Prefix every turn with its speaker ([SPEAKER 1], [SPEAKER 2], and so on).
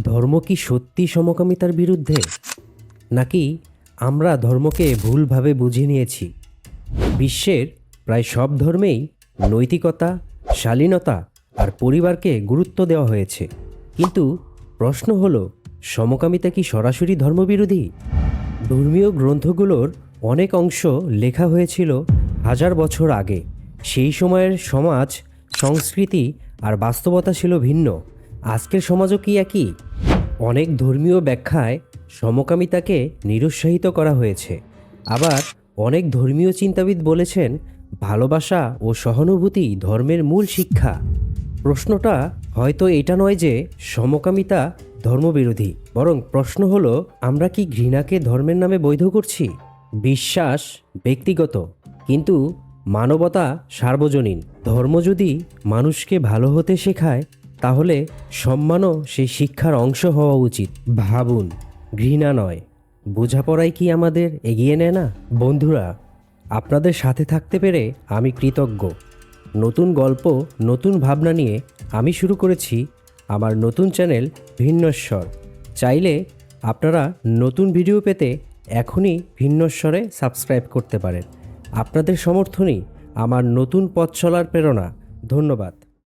[SPEAKER 1] ধর্ম কি সত্যি সমকামিতার বিরুদ্ধে? নাকি আমরা ধর্মকে ভুলভাবে বুঝে নিয়েছি? বিশ্বের প্রায় সব ধর্মেই নৈতিকতা, শালীনতা আর পরিবারকে গুরুত্ব দেওয়া হয়েছে। কিন্তু প্রশ্ন হলো, সমকামিতা কি সরাসরি ধর্মবিরোধী? ধর্মীয় গ্রন্থগুলোর অনেক অংশ লেখা হয়েছিল হাজার বছর আগে। সেই সময়ের সমাজ, সংস্কৃতি আর বাস্তবতা ছিল ভিন্ন। আজকের সমাজও কি একই? অনেক ধর্মীয় ব্যাখ্যায় সমকামিতাকে নিরুৎসাহিত করা হয়েছে। আবার অনেক ধর্মীয় চিন্তাবিদ বলেছেন, ভালোবাসা ও সহানুভূতি ধর্মের মূল শিক্ষা। প্রশ্নটা হয়তো এটা নয় যে সমকামিতা ধর্মবিরোধী, বরং প্রশ্ন হলো, আমরা কি ঘৃণাকে ধর্মের নামে বৈধ করছি? বিশ্বাস ব্যক্তিগত, কিন্তু মানবতা সার্বজনীন। ধর্ম যদি মানুষকে ভালো হতে শেখায় তাহলে সম্মানও সেই শিক্ষার অংশ হওয়া উচিত। ভাবুন, ঘৃণা নয়। বোঝাপড়াই কি আমাদের এগিয়ে নেয় না? বন্ধুরা, আপনাদের সাথে থাকতে পেরে আমি কৃতজ্ঞ। নতুন গল্প, নতুন ভাবনা নিয়ে আমি শুরু করেছি আমার নতুন চ্যানেল ভিন্নস্বর। চাইলে আপনারা নতুন ভিডিও পেতে এখনই ভিন্নস্বরে সাবস্ক্রাইব করতে পারেন। আপনাদের সমর্থনই আমার নতুন পথ চলার প্রেরণা। ধন্যবাদ।